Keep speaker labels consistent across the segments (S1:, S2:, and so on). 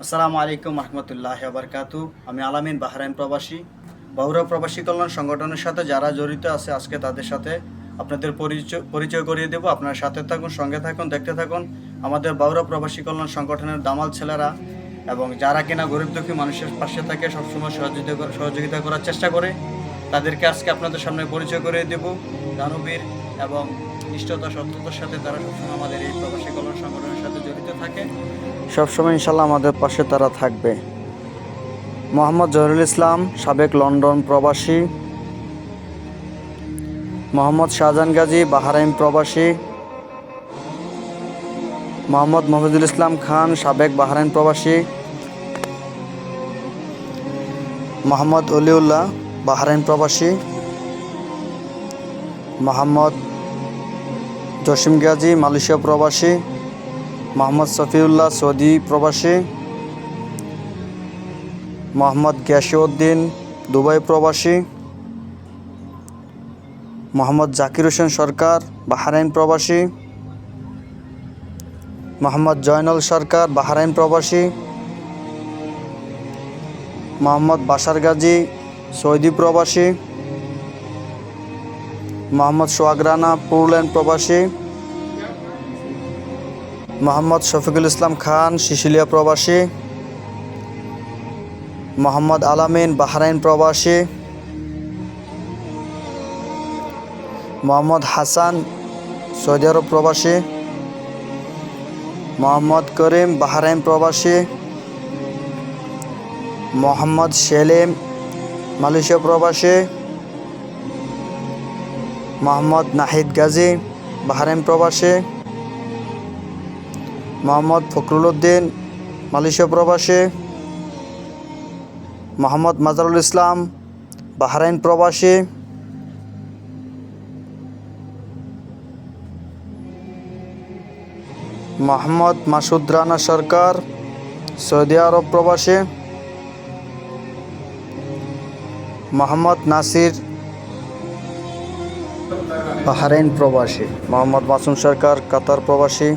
S1: আসসালামু আলাইকুম রহমতুল্লাহ বারকাতু আমি আলামিন বাহরাইন প্রবাসী, বাহুরা প্রবাসী কল্যাণ সংগঠনের সাথে যারা জড়িত আছে আজকে তাদের সাথে আপনাদের পরিচয় পরিচয় করিয়ে দেবো। আপনার সাথে থাকুন, সঙ্গে থাকুন, দেখতে থাকুন। আমাদের বাহুরা প্রবাসী কল্যাণ সংগঠনের দামাল ছেলেরা এবং যারা কিনা গরিব দুঃখী মানুষের পাশে থাকে, সবসময় সহযোগিতা সহযোগিতা করার চেষ্টা করে, তাদেরকে আজকে আপনাদের সামনে পরিচয় করিয়ে দেব। দানবীর এবং নিষ্ঠতা সত্যতার সাথে তারা সবসময় আমাদের এই প্রবাসী কল্যাণ সংগঠনের সাথে জড়িত থাকে। সবসময় ইনশাল্লাহ আমাদের পাশে তারা থাকবে। মোহাম্মদ জহিরুল ইসলাম, সাবেক লন্ডন প্রবাসী। মোহাম্মদ শাহজাহান গাজী, বাহারাইন প্রবাসী। মোহাম্মদ মফিজুল ইসলাম খান, সাবেক বাহারাইন প্রবাসী। মোহাম্মদ অলিউল্লাহ, বাহারাইন প্রবাসী। মোহাম্মদ জসিম গাজী, মালয়েশিয়া প্রবাসী, মোহাম্মদ সফিউল্লাহ সৌদি প্রবাসী, মোহাম্মদ গ্যাসিউদ্দিন দুবাই প্রবাসী, মোহাম্মদ জাকির হোসেন সরকার বাহারাইন প্রবাসী, মোহাম্মদ জয়নুল সরকার বাহারাইন প্রবাসী, মোহাম্মদ বাসার গাজী সৌদি প্রবাসী মোহাম্মদ সোহাগ রানা পুরুলেন প্রবাসী। মোহাম্মদ শফিকুল ইসলাম খান শিশিলিয়া প্রবাসী। মোহাম্মদ আলামিন, বাহরাইন প্রবাসী। মোহাম্মদ হাসান, সৌদি আরব প্রবাসী। মোহাম্মদ করিম, বাহরাইন প্রবাসী। মোহাম্মদ সেলিম, মালয়েশিয়া প্রবাসী। মোহাম্মদ নাহিদ গাজী, বাহরাইন প্রবাসী, মোহাম্মদ ফখরুল উদ্দিন, মালয়েশিয়া প্রবাসী, মোহাম্মদ মাজারুল ইসলাম, বাহরাইন প্রবাসী, মোহাম্মদ মাসুদ রানা সরকার, সৌদি আরব প্রবাসী, মোহাম্মদ নাসির বাহরাইন প্রবাসী, মোহাম্মদ মাসুম সরকার, কাতার প্রবাসী,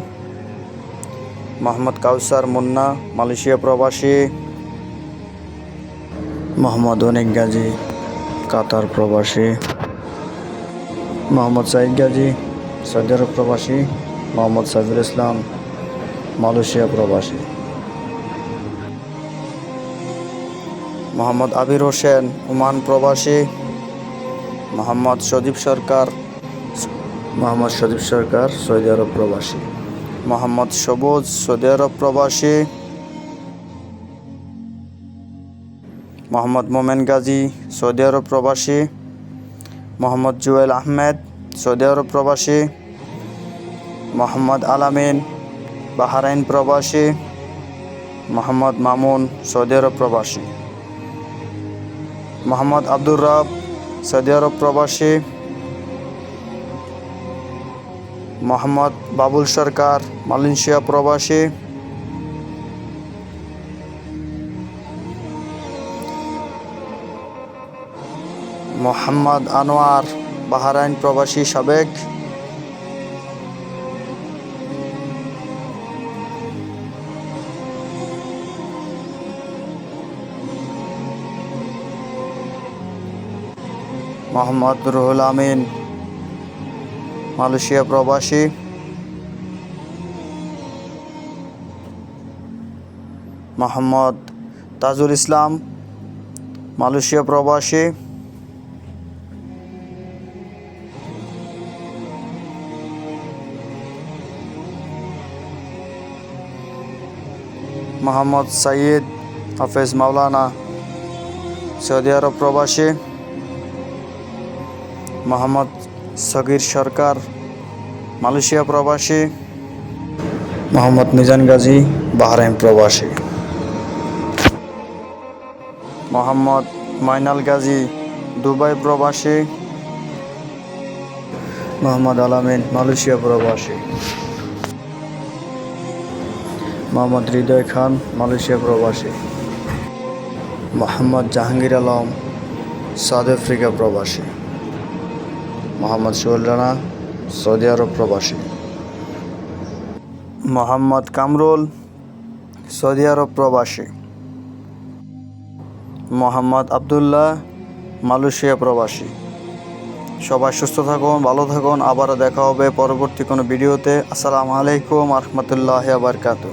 S1: মোহাম্মদ কাউসার মুন্না, মালয়েশিয়া প্রবাসী, মোহাম্মদ অনিক গাজী, কাতার প্রবাসী, মোহাম্মদ সাইদ গাজী, সৌদি আরব প্রবাসী, মোহাম্মদ সাইফুল ইসলাম, মালয়েশিয়া প্রবাসী। মোহাম্মদ আবির হোসেন, ওমান প্রবাসী মোহাম্মদ সদীপ সরকার। মোহাম্মদ সদীপ সরকার সৌদি আরব প্রবাসী। মোহাম্মদ সবুজ সৌদি আরব প্রবাসী। মোহাম্মদ মোমেন গাজী সৌদি আরব প্রবাসী। মোহাম্মদ জুয়েল আহমেদ সৌদি আরব প্রবাসী। মোহাম্মদ আলামিন বাহারাইন প্রবাসী। মোহাম্মদ মামুন সৌদি আরব প্রবাসী। মোহাম্মদ আব্দুর রব সৌদি আরব প্রবাসী মোহাম্মদ বাবুল সরকার মালয়েশিয়া প্রবাসী। মোহাম্মদ আনোয়ার বাহারাইন প্রবাসী সাবেক। মোহাম্মদ রুহুল আমিন, মালয়েশিয়া প্রবাসী। মোহাম্মদ তাজুল ইসলাম, মালয়েশিয়া প্রবাসী। মোহাম্মদ সাইয়দ হাফেজ মাওলানা সৌদি আরব প্রবাসী। মোহাম্মদ সগির সরকার, মালয়েশিয়া প্রবাসী, মোহাম্মদ মিজান গাজী, বাহরাইন প্রবাসী। মোহাম্মদ মাইনাল গাজী, দুবাই প্রবাসী। মোহাম্মদ আলামিন, মালয়েশিয়া প্রবাসী। মোহাম্মদ হৃদয় খান, মালয়েশিয়া প্রবাসী। মোহাম্মদ জাহাঙ্গীর আলম, সাউথ আফ্রিকা প্রবাসী। মোহাম্মদ সোহেল রানা, সৌদি আরব প্রবাসী। মোহাম্মদ কামরুল, সৌদি আরব প্রবাসী। মোহাম্মদ আবদুল্লাহ, মালয়েশিয়া প্রবাসী। সবাই সুস্থ থাকুন, ভালো থাকুন, আবারও দেখা হবে পরবর্তী কোনো ভিডিওতে। আসসালামু আলাইকুম রহমতুল্লাহ বারকাতু